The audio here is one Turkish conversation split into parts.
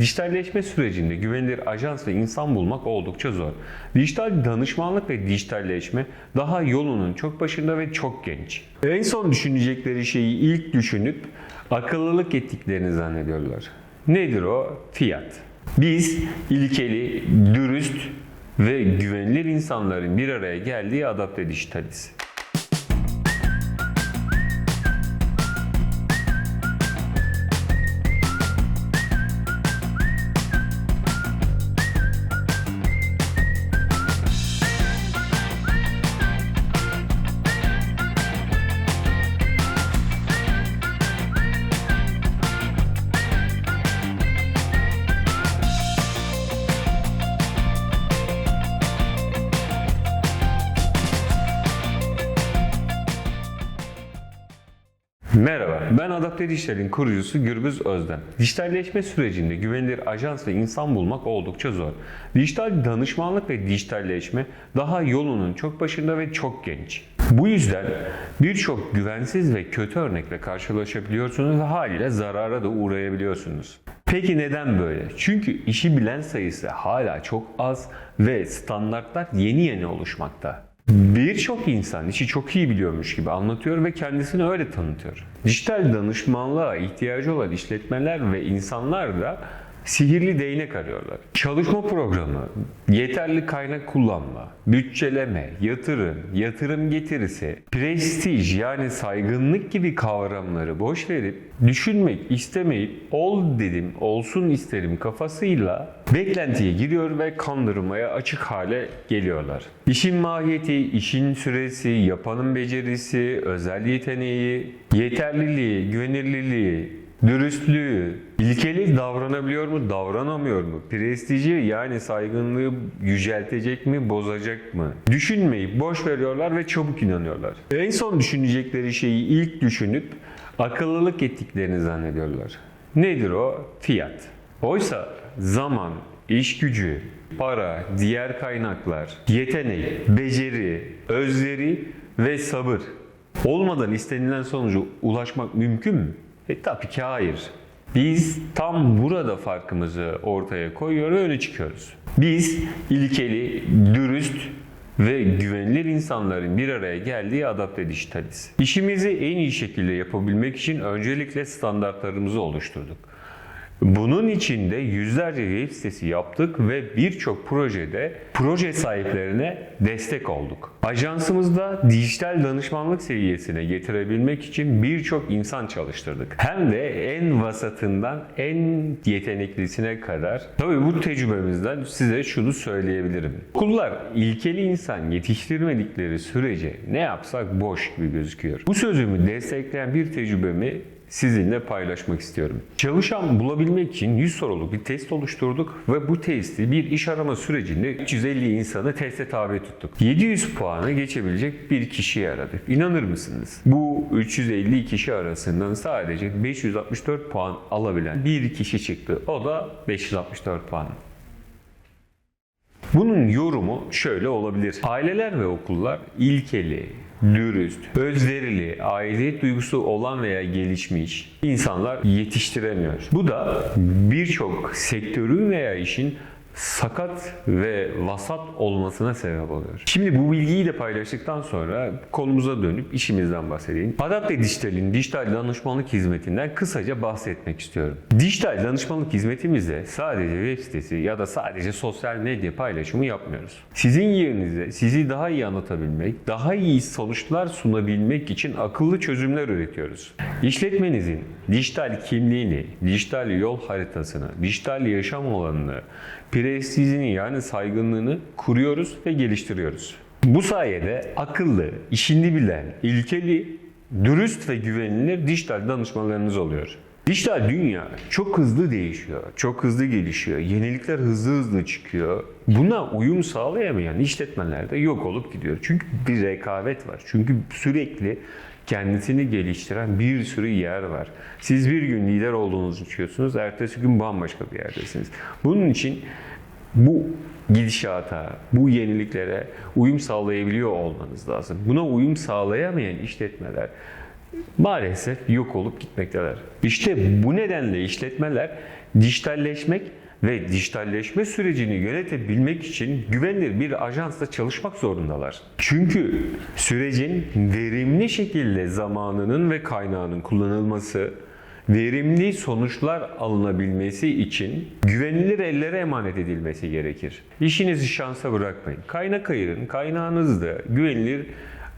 Dijitalleşme sürecinde güvenilir ajans ve insan bulmak oldukça zor. Dijital danışmanlık ve dijitalleşme daha yolunun çok başında ve çok genç. En son düşünecekleri şeyi ilk düşünüp akıllılık ettiklerini zannediyorlar. Nedir o? Fiyat. Biz ilkeli, dürüst ve güvenilir insanların bir araya geldiği adapte dijitaliz. Merhaba, ben Adapte Dijital'in kurucusu Gürbüz Özden. Dijitalleşme sürecinde güvenilir ajans ve insan bulmak oldukça zor. Dijital danışmanlık ve dijitalleşme daha yolunun çok başında ve çok genç. Bu yüzden birçok güvensiz ve kötü örnekle karşılaşabiliyorsunuz ve haliyle zarara da uğrayabiliyorsunuz. Peki neden böyle? Çünkü işi bilen sayısı hala çok az ve standartlar yeni yeni oluşmakta. Birçok insan işi çok iyi biliyormuş gibi anlatıyor ve kendisini öyle tanıtıyor. Dijital danışmanlığa ihtiyacı olan işletmeler ve insanlar da sihirli değnek arıyorlar. Çalışma programı, yeterli kaynak kullanma, bütçeleme, yatırım, yatırım getirisi, prestij yani saygınlık gibi kavramları boş verip düşünmek istemeyip ol dedim, olsun isterim kafasıyla beklentiye giriyor ve kandırmaya açık hale geliyorlar. İşin mahiyeti, işin süresi, yapanın becerisi, özel yeteneği, yeterliliği, güvenilirliği, dürüstlüğü, ilkeli davranabiliyor mu, davranamıyor mu? Prestiji yani saygınlığı yüceltecek mi, bozacak mı? Düşünmeyip boş veriyorlar ve çabuk inanıyorlar. En son düşünecekleri şeyi ilk düşünüp akıllılık ettiklerini zannediyorlar. Nedir o? Fiyat. Oysa zaman, iş gücü, para, diğer kaynaklar, yetenek, beceri, özveri ve sabır olmadan istenilen sonuca ulaşmak mümkün mü? E tabii ki hayır. Biz tam burada farkımızı ortaya koyuyor ve öne çıkıyoruz. Biz ilkeli, dürüst ve güvenilir insanların bir araya geldiği adapte dijitaliz. İşimizi en iyi şekilde yapabilmek için öncelikle standartlarımızı oluşturduk. Bunun için de yüzlerce web sitesi yaptık ve birçok projede proje sahiplerine destek olduk. Ajansımızda dijital danışmanlık seviyesine getirebilmek için birçok insan çalıştırdık. Hem de en vasatından en yeteneklisine kadar. Tabii bu tecrübemizden size şunu söyleyebilirim. Okullar ilkeli insan yetiştirmedikleri sürece ne yapsak boş gibi gözüküyor. Bu sözümü destekleyen bir tecrübemi sizinle paylaşmak istiyorum. Çalışan bulabilmek için 100 soruluk bir test oluşturduk ve bu testi bir iş arama sürecinde 350 insanı teste tabi tuttuk. 700 puanı geçebilecek bir kişiyi aradık. İnanır mısınız? Bu 350 kişi arasından sadece 564 puan alabilen bir kişi çıktı. O da 564 puan. Bunun yorumu şöyle olabilir. Aileler ve okullar ilkeli, dürüst, özverili, aidiyet duygusu olan veya gelişmiş insanlar yetiştiremiyor. Bu da birçok sektörün veya işin sakat ve vasat olmasına sebep oluyor. Şimdi bu bilgiyi de paylaştıktan sonra konumuza dönüp işimizden bahsedeyim. Adapte Dijital'in dijital danışmanlık hizmetinden kısaca bahsetmek istiyorum. Dijital danışmanlık hizmetimizde sadece web sitesi ya da sadece sosyal medya paylaşımı yapmıyoruz. Sizin yerinize sizi daha iyi anlatabilmek, daha iyi sonuçlar sunabilmek için akıllı çözümler üretiyoruz. İşletmenizin dijital kimliğini, dijital yol haritasını, dijital yaşam alanını, prestijini yani saygınlığını kuruyoruz ve geliştiriyoruz. Bu sayede akıllı, işini bilen, ilkeli, dürüst ve güvenilir dijital danışmalarınız oluyor. Dijital dünya çok hızlı değişiyor, çok hızlı gelişiyor, yenilikler hızlı hızlı çıkıyor. Buna uyum sağlayamayan işletmeler de yok olup gidiyor. Çünkü bir rekabet var. Çünkü sürekli kendisini geliştiren bir sürü yer var. Siz bir gün lider olduğunuzu çıkıyorsunuz, ertesi gün bambaşka bir yerdesiniz. Bunun için bu gidişata, bu yeniliklere uyum sağlayabiliyor olmanız lazım. Buna uyum sağlayamayan işletmeler maalesef yok olup gitmekteler. İşte bu nedenle işletmeler dijitalleşmek ve dijitalleşme sürecini yönetebilmek için güvenilir bir ajansla çalışmak zorundalar. Çünkü sürecin verimli şekilde zamanının ve kaynağının kullanılması, verimli sonuçlar alınabilmesi için güvenilir ellere emanet edilmesi gerekir. İşinizi şansa bırakmayın. Kaynak ayırın, kaynağınızı da güvenilir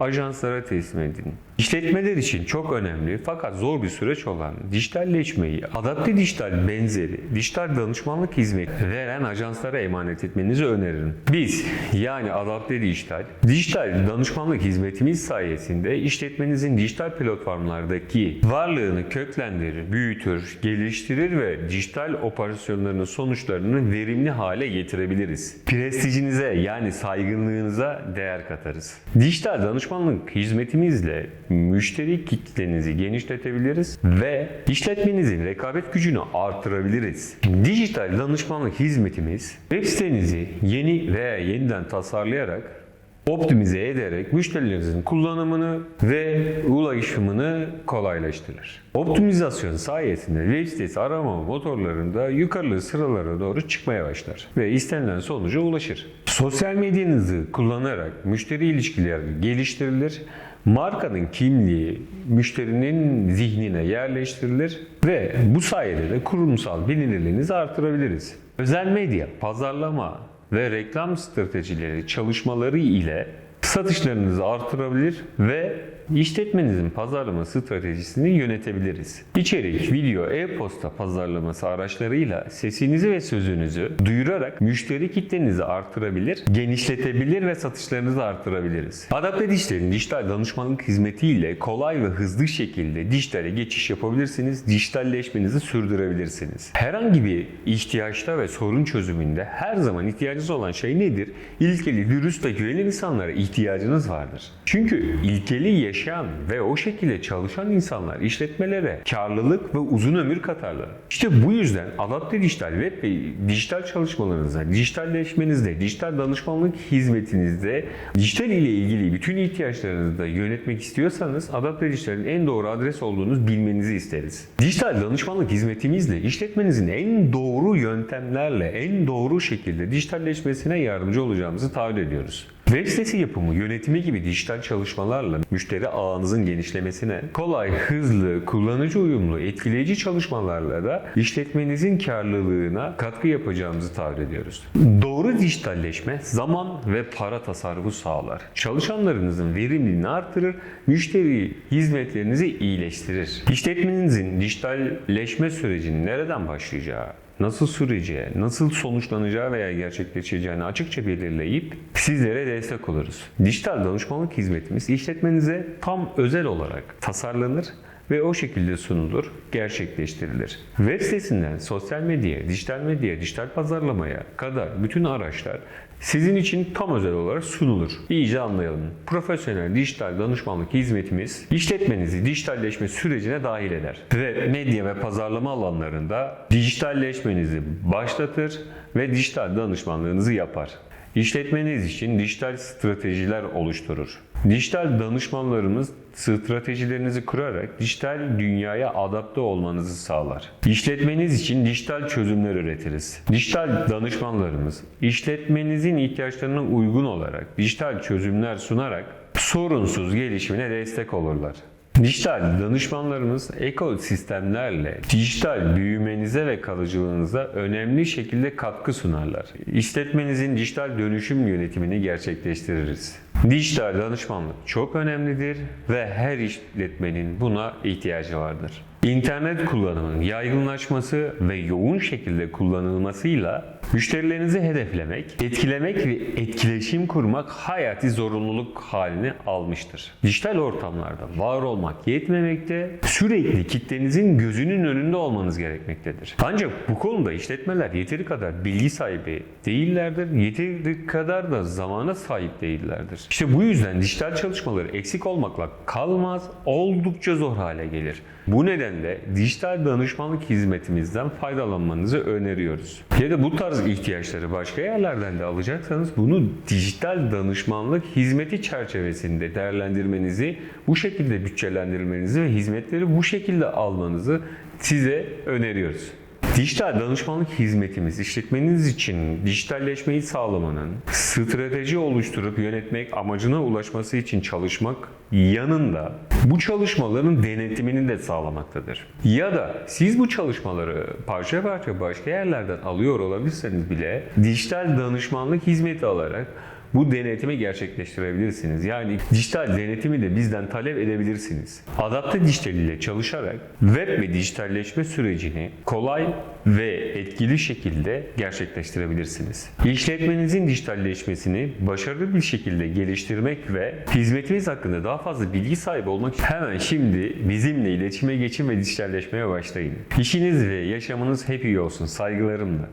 ajanslara teslim edin. İşletmeler için çok önemli fakat zor bir süreç olan dijitalleşmeyi adapte dijital benzeri dijital danışmanlık hizmeti veren ajanslara emanet etmenizi öneririm. Biz yani adapte dijital dijital danışmanlık hizmetimiz sayesinde işletmenizin dijital platformlardaki varlığını köklendirir, büyütür, geliştirir ve dijital operasyonlarının sonuçlarını verimli hale getirebiliriz. Prestijinize yani saygınlığınıza değer katarız. Dijital danışmanlık hizmetimizle müşteri kitlenizi genişletebiliriz ve işletmenizin rekabet gücünü artırabiliriz. Dijital danışmanlık hizmetimiz web sitenizi yeni veya yeniden tasarlayarak optimize ederek müşterilerinizin kullanımını ve ulaşımını kolaylaştırır. Optimizasyon sayesinde web sitesi arama motorlarında yukarılı sıralara doğru çıkmaya başlar ve istenilen sonuca ulaşır. Sosyal medyanızı kullanarak müşteri ilişkileri geliştirilir markanın kimliği müşterinin zihnine yerleştirilir ve bu sayede de kurumsal bilinirliğinizi artırabiliriz. Özel medya, pazarlama ve reklam stratejileri çalışmaları ile satışlarınızı artırabilir ve işletmenizin pazarlama stratejisini yönetebiliriz. İçerik, video, e-posta pazarlaması araçlarıyla sesinizi ve sözünüzü duyurarak müşteri kitlenizi artırabilir, genişletebilir ve satışlarınızı artırabiliriz. Adapte Dijital'in dijital danışmanlık hizmetiyle kolay ve hızlı şekilde dijitale geçiş yapabilirsiniz, dijitalleşmenizi sürdürebilirsiniz. Herhangi bir ihtiyaçta ve sorun çözümünde her zaman ihtiyacınız olan şey nedir? İlkeli, dürüst ve güvenilir insanlara ihtiyacınız vardır. Çünkü ilkeli yaşayan ve o şekilde çalışan insanlar işletmelere karlılık ve uzun ömür katarlar. İşte bu yüzden Adapte Dijital web ve dijital çalışmalarınızda, dijitalleşmenizde, dijital danışmanlık hizmetinizde, dijital ile ilgili bütün ihtiyaçlarınızı da yönetmek istiyorsanız Adapte Dijital'in en doğru adres olduğunuz bilmenizi isteriz. Dijital danışmanlık hizmetimizle işletmenizin en doğru yöntemlerle, en doğru şekilde dijitalleşmesine yardımcı olacağımızı taahhüt ediyoruz. Web sitesi yapımı, yönetimi gibi dijital çalışmalarla müşteri ağınızın genişlemesine, kolay, hızlı, kullanıcı uyumlu, etkileyici çalışmalarla da işletmenizin karlılığına katkı yapacağımızı taahhüt ediyoruz. Doğru dijitalleşme zaman ve para tasarrufu sağlar. Çalışanlarınızın verimliliğini artırır, müşteri hizmetlerinizi iyileştirir. İşletmenizin dijitalleşme sürecinin nereden başlayacağı, nasıl süreceği, nasıl sonuçlanacağı veya gerçekleşeceğini açıkça belirleyip sizlere destek oluruz. Dijital danışmanlık hizmetimiz işletmenize tam özel olarak tasarlanır ve o şekilde sunulur, gerçekleştirilir. Web sitesinden sosyal medyaya, dijital medyaya, dijital pazarlamaya kadar bütün araçlar sizin için tam özel olarak sunulur. İyice anlayalım. Profesyonel dijital danışmanlık hizmetimiz işletmenizi dijitalleşme sürecine dahil eder. Ve medya ve pazarlama alanlarında dijitalleşmenizi başlatır ve dijital danışmanlığınızı yapar. İşletmeniz için dijital stratejiler oluşturur. Dijital danışmanlarımız stratejilerinizi kurarak dijital dünyaya adapte olmanızı sağlar. İşletmeniz için dijital çözümler üretiriz. Dijital danışmanlarımız işletmenizin ihtiyaçlarına uygun olarak dijital çözümler sunarak sorunsuz gelişimine destek olurlar. Dijital danışmanlarımız ekosistemlerle dijital büyümenize ve kalıcılığınıza önemli şekilde katkı sunarlar. İşletmenizin dijital dönüşüm yönetimini gerçekleştiririz. Dijital danışmanlık çok önemlidir ve her işletmenin buna ihtiyacı vardır. İnternet kullanımının yaygınlaşması ve yoğun şekilde kullanılmasıyla müşterilerinizi hedeflemek, etkilemek ve etkileşim kurmak hayati zorunluluk halini almıştır. Dijital ortamlarda var olmak yetmemekte, sürekli kitlenizin gözünün önünde olmanız gerekmektedir. Ancak bu konuda işletmeler yeteri kadar bilgi sahibi değillerdir, yeteri kadar da zamana sahip değillerdir. İşte bu yüzden dijital çalışmaları eksik olmakla kalmaz, oldukça zor hale gelir. Bu nedenle dijital danışmanlık hizmetimizden faydalanmanızı öneriyoruz. Ya da bu tarz ihtiyaçları başka yerlerden de alacaksanız bunu dijital danışmanlık hizmeti çerçevesinde değerlendirmenizi, bu şekilde bütçelendirmenizi ve hizmetleri bu şekilde almanızı size öneriyoruz. Dijital danışmanlık hizmetimiz işletmeniz için dijitalleşmeyi sağlamanın, strateji oluşturup yönetmek, amacına ulaşması için çalışmak yanında bu çalışmaların denetimini de sağlamaktadır. Ya da siz bu çalışmaları parça parça başka yerlerden alıyor olabilirseniz bile dijital danışmanlık hizmeti alarak bu denetimi gerçekleştirebilirsiniz. Yani dijital denetimi de bizden talep edebilirsiniz. Adapte Dijital ile çalışarak web ve dijitalleşme sürecini kolay ve etkili şekilde gerçekleştirebilirsiniz. İşletmenizin dijitalleşmesini başarılı bir şekilde geliştirmek ve hizmetiniz hakkında daha fazla bilgi sahibi olmak için hemen şimdi bizimle iletişime geçin ve dijitalleşmeye başlayın. İşiniz ve yaşamınız hep iyi olsun. Saygılarımla.